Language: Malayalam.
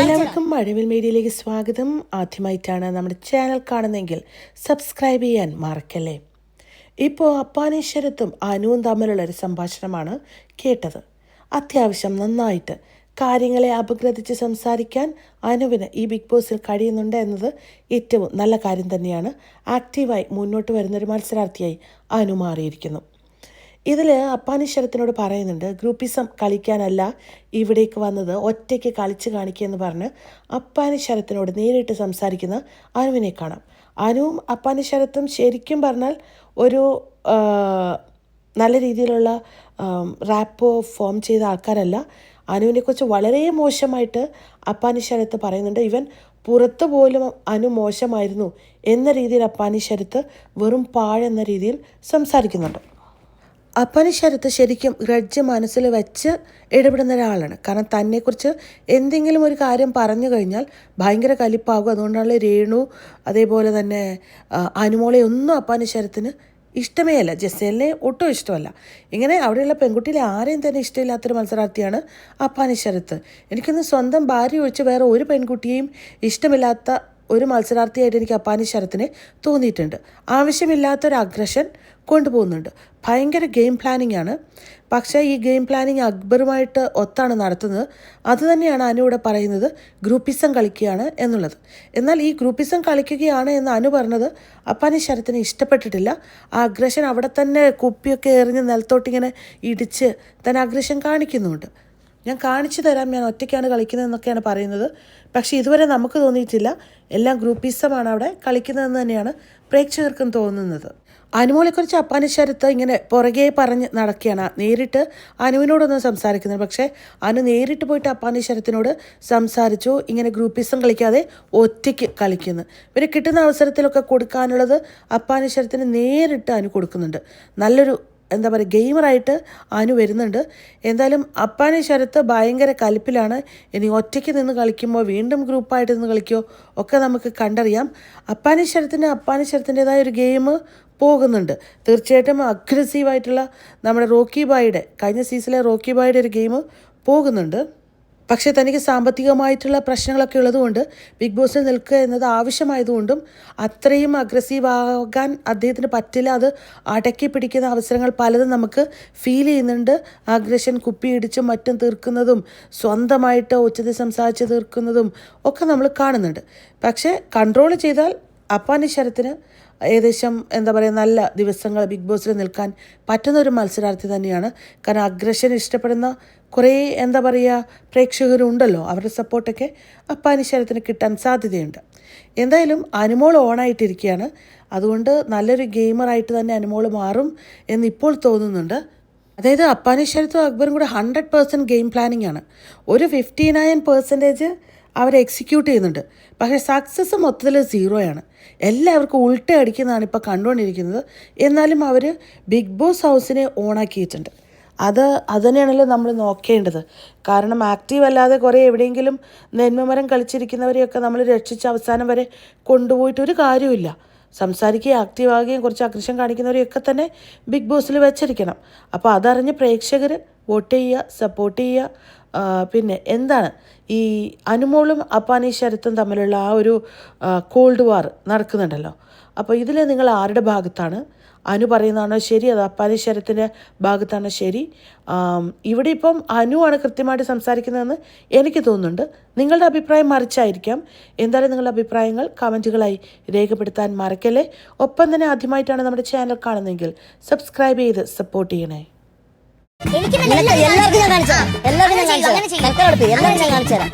എല്ലാവർക്കും മഴവിൽ മീഡിയയിലേക്ക് സ്വാഗതം. ആദ്യമായിട്ടാണ് നമ്മുടെ ചാനൽ കാണുന്നതെങ്കിൽ സബ്സ്ക്രൈബ് ചെയ്യാൻ മറക്കല്ലേ? ഇപ്പോൾ അപ്പാനീശ്വരത്തും അനുവും തമ്മിലുള്ള ഒരു സംഭാഷണമാണ് കേട്ടത്. അത്യാവശ്യം നന്നായിട്ട് കാര്യങ്ങളെ അപഗ്രഥിച്ച് സംസാരിക്കാൻ അനുവിന് ഈ ബിഗ് ബോസിൽ കഴിയുന്നുണ്ട് എന്നത് ഏറ്റവും നല്ല കാര്യം തന്നെയാണ്. ആക്റ്റീവായി മുന്നോട്ട് വരുന്നൊരു മത്സരാർത്ഥിയായി അനു മാറിയിരിക്കുന്നു. ഇതിൽ അപ്പാനീശ്വരത്തിനോട് പറയുന്നുണ്ട് ഗ്രൂപ്പിസം കളിക്കാനല്ല ഇവിടേക്ക് വന്നത് ഒറ്റയ്ക്ക് കളിച്ച് കാണിക്കുക എന്ന് പറഞ്ഞ് അപ്പാനീശ്വരത്തിനോട് നേരിട്ട് സംസാരിക്കുന്ന അനുവിനെ കാണാം. അനുവും അപ്പാനീശ്വരത്തും ശരിക്കും പറഞ്ഞാൽ ഒരു നല്ല രീതിയിലുള്ള റാപ്പോ ഫോം ചെയ്ത ആൾക്കാരല്ല. അനുവിനെക്കുറിച്ച് വളരെ മോശമായിട്ട് അപ്പാനിശ്വരത്ത് പറയുന്നുണ്ട്. ഇവൻ പുറത്ത് പോലും അനു മോശമായിരുന്നു എന്ന രീതിയിൽ അപ്പാനിശ്വരത്ത് വെറും പാഴെന്ന രീതിയിൽ സംസാരിക്കുന്നുണ്ട്. അപ്പന് ശരത്ത് ശരിക്കും ഗ്രഡ്ജ് മനസ്സിൽ വെച്ച് ഇടപെടുന്ന ഒരാളാണ്. കാരണം തന്നെക്കുറിച്ച് എന്തെങ്കിലും ഒരു കാര്യം പറഞ്ഞു കഴിഞ്ഞാൽ ഭയങ്കര കലിപ്പാകും. അതുകൊണ്ടാണ് രേണു അതേപോലെ തന്നെ അനുമോളെ ഒന്നും അപ്പാന് ശരത്തിന് ഇഷ്ടമേ അല്ല. ജസേലിനെ ഒട്ടും ഇഷ്ടമല്ല. ഇങ്ങനെ അവിടെയുള്ള പെൺകുട്ടിയിലെ ആരെയും തന്നെ ഇഷ്ടമില്ലാത്തൊരു മത്സരാർത്ഥിയാണ് അപ്പാനി ശരത്ത് എനിക്കൊന്ന് സ്വന്തം ഭാര്യ ഒഴിച്ച് വേറെ ഒരു പെൺകുട്ടിയെയും ഇഷ്ടമില്ലാത്ത ഒരു മത്സരാർത്ഥിയായിട്ട് എനിക്ക് അപ്പാനി ശരത്തിനെ തോന്നിയിട്ടുണ്ട്. ആവശ്യമില്ലാത്തൊരു അഗ്രഷൻ കൊണ്ടുപോകുന്നുണ്ട്. ഭയങ്കര ഗെയിം പ്ലാനിംഗ് ആണ്. പക്ഷേ ഈ ഗെയിം പ്ലാനിങ് അക്ബറുമായിട്ട് ഒത്താണ് നടത്തുന്നത്. അതുതന്നെയാണ് അനു ഇവിടെ പറയുന്നത് ഗ്രൂപ്പിസം കളിക്കുകയാണ് എന്നുള്ളത്. എന്നാൽ ഈ ഗ്രൂപ്പിസം കളിക്കുകയാണ് എന്ന് അനു പറഞ്ഞത് അപ്പാനി ശരത്തിന് ഇഷ്ടപ്പെട്ടിട്ടില്ല. ആ അഗ്രഷൻ അവിടെ തന്നെ കുപ്പിയൊക്കെ എറിഞ്ഞ് നിലത്തോട്ടിങ്ങനെ ഇടിച്ച് തന്നെ അഗ്രഷൻ കാണിക്കുന്നുണ്ട്. ഞാൻ കാണിച്ചു തരാം ഞാൻ ഒറ്റയ്ക്കാണ് കളിക്കുന്നത് എന്നൊക്കെയാണ് പറയുന്നത്. പക്ഷേ ഇതുവരെ നമുക്ക് തോന്നിയിട്ടില്ല. എല്ലാം ഗ്രൂപ്പിസമാണ് അവിടെ കളിക്കുന്നതെന്ന് തന്നെയാണ് പ്രേക്ഷകർക്കും തോന്നുന്നത്. അനുമോളെക്കുറിച്ച് അപ്പാനിശരത്ത് ഇങ്ങനെ പുറകെ പറഞ്ഞ് നടക്കുകയാണ്. നേരിട്ട് അനുവിനോടൊന്നും സംസാരിക്കുന്നത് പക്ഷേ അനു നേരിട്ട് പോയിട്ട് അപ്പാനിശരത്തിനോട് സംസാരിച്ചു. ഇങ്ങനെ ഗ്രൂപ്പിസം കളിക്കാതെ ഒറ്റയ്ക്ക് കളിക്കുന്നു. ഇവർ കിട്ടുന്ന അവസരത്തിലൊക്കെ കൊടുക്കാനുള്ളത് അപ്പാനിശരത്തിന് നേരിട്ട് അനു കൊടുക്കുന്നുണ്ട്. നല്ലൊരു എന്താ പറയുക ഗെയിമറായിട്ട് അനു വരുന്നുണ്ട്. എന്തായാലും അപ്പാനെ ശരത്ത് ഭയങ്കര കലിപ്പിലാണ്. ഇനി ഒറ്റയ്ക്ക് നിന്ന് കളിക്കുമ്പോൾ വീണ്ടും ഗ്രൂപ്പായിട്ട് നിന്ന് കളിക്കുമോ ഒക്കെ നമുക്ക് കണ്ടറിയാം. അപ്പാനെ ശരത്തിന് അപ്പാനെ ശരത്തിന്റെതായ ഒരു ഗെയിം പോകുന്നുണ്ട്. തീർച്ചയായിട്ടും അഗ്രസീവായിട്ടുള്ള നമ്മുടെ റോക്കി ബായുടെ കഴിഞ്ഞ സീസണിലെ റോക്കി ബായുടെ ഒരു ഗെയിം പോകുന്നുണ്ട്. പക്ഷേ തനിക്ക് സാമ്പത്തികമായിട്ടുള്ള പ്രശ്നങ്ങളൊക്കെ ഉള്ളതുകൊണ്ട് ബിഗ് ബോസിൽ നിൽക്കുക എന്നത് ആവശ്യമായതുകൊണ്ടും അത്രയും അഗ്രസീവ് ആകാൻ അദ്ദേഹത്തിന് പറ്റില്ല. അത് അടക്കി പിടിക്കുന്ന അവസരങ്ങൾ പലതും നമുക്ക് ഫീൽ ചെയ്യുന്നുണ്ട്. അഗ്രഷൻ കുപ്പിയിടിച്ചും മറ്റും തീർക്കുന്നതും സ്വന്തമായിട്ട് ഉച്ചത്തിൽ സംസാരിച്ച് തീർക്കുന്നതും ഒക്കെ നമ്മൾ കാണുന്നുണ്ട്. പക്ഷേ കൺട്രോൾ ചെയ്താൽ അപ്പാനി ശരത്തിന് ഏകദേശം എന്താ പറയുക നല്ല ദിവസങ്ങൾ ബിഗ് ബോസിൽ നിൽക്കാൻ പറ്റുന്ന ഒരു മത്സരാർത്ഥി തന്നെയാണ്. കാരണം അഗ്രഷൻ ഇഷ്ടപ്പെടുന്ന കുറേ എന്താ പറയുക പ്രേക്ഷകരുണ്ടല്ലോ അവരുടെ സപ്പോർട്ടൊക്കെ അപ്പാനിശ്വരത്തിന് കിട്ടാൻ സാധ്യതയുണ്ട്. എന്തായാലും അനുമോൾ ഓണായിട്ടിരിക്കുകയാണ് അതുകൊണ്ട് നല്ലൊരു ഗെയിമറായിട്ട് തന്നെ അനുമോൾ മാറും എന്ന് ഇപ്പോൾ തോന്നുന്നുണ്ട്. അതായത് അപ്പാനിശരത്തും അക്ബറും കൂടെ ഹൺഡ്രഡ് പേഴ്സന്റ് ഗെയിം പ്ലാനിങ് ആണ്. ഒരു ഫിഫ്റ്റി നയൻ പെർസെന്റേജ് അവർ എക്സിക്യൂട്ട് ചെയ്യുന്നുണ്ട്. പക്ഷേ സക്സസ് മൊത്തത്തിൽ സീറോയാണ് എല്ലാവർക്കും ഉൾട്ട അടിക്കുന്നതാണ് ഇപ്പോൾ കണ്ടുകൊണ്ടിരിക്കുന്നത്. എന്നാലും അവർ ബിഗ് ബോസ് ഹൗസിനെ ഓണാക്കിയിട്ടുണ്ട് അത് അത് തന്നെയാണല്ലോ നമ്മൾ നോക്കേണ്ടത്. കാരണം ആക്റ്റീവ് അല്ലാതെ കുറേ എവിടെയെങ്കിലും നെന്മമരം കളിച്ചിരിക്കുന്നവരെയൊക്കെ നമ്മൾ രക്ഷിച്ച് അവസാനം വരെ കൊണ്ടുപോയിട്ട് ഒരു കാര്യമില്ല സംസാരിക്കുകയും ആക്റ്റീവ് ആകുകയും കുറച്ച് അഗ്രഷൻ കാണിക്കുന്നവരെയൊക്കെ തന്നെ ബിഗ് ബോസിൽ വെച്ചിരിക്കണം. അപ്പോൾ അതറിഞ്ഞ് പ്രേക്ഷകർ വോട്ട് ചെയ്യുക സപ്പോർട്ട് ചെയ്യുക പിന്നെ എന്താണ്? ഈ അനുമോളും അപ്പാനി ശരത്തും തമ്മിലുള്ള ആ ഒരു കോൾഡ് വാർ നടക്കുന്നുണ്ടല്ലോ. അപ്പോൾ ഇതിൽ നിങ്ങൾ ആരുടെ ഭാഗത്താണ്? അനു പറയുന്നതാണോ ശരി? അത് അപ്പാനി ശരത്തിന്റെ ഭാഗത്താണോ ശരി? ഇവിടെ ഇപ്പം അനുവാണ് കൃത്യമായിട്ട് സംസാരിക്കുന്നതെന്ന് എനിക്ക് തോന്നുന്നുണ്ട്. നിങ്ങളുടെ അഭിപ്രായം മറിച്ചായിരിക്കാം. എന്തായാലും നിങ്ങളുടെ അഭിപ്രായങ്ങൾ കമന്റുകളായി രേഖപ്പെടുത്താൻ മറക്കല്ലേ. ഒപ്പം തന്നെ ആദ്യമായിട്ടാണ് നമ്മുടെ ചാനൽ കാണുന്നതെങ്കിൽ സബ്സ്ക്രൈബ് ചെയ്ത് സപ്പോർട്ട് ചെയ്യണേ. എല്ലാവർക്കും ഞാൻ കാണിച്ചു എല്ലാവർക്കും ഞാൻ കാണിച്ചു എല്ലാവർക്കും ഞാൻ കാണിച്ചു തരാം.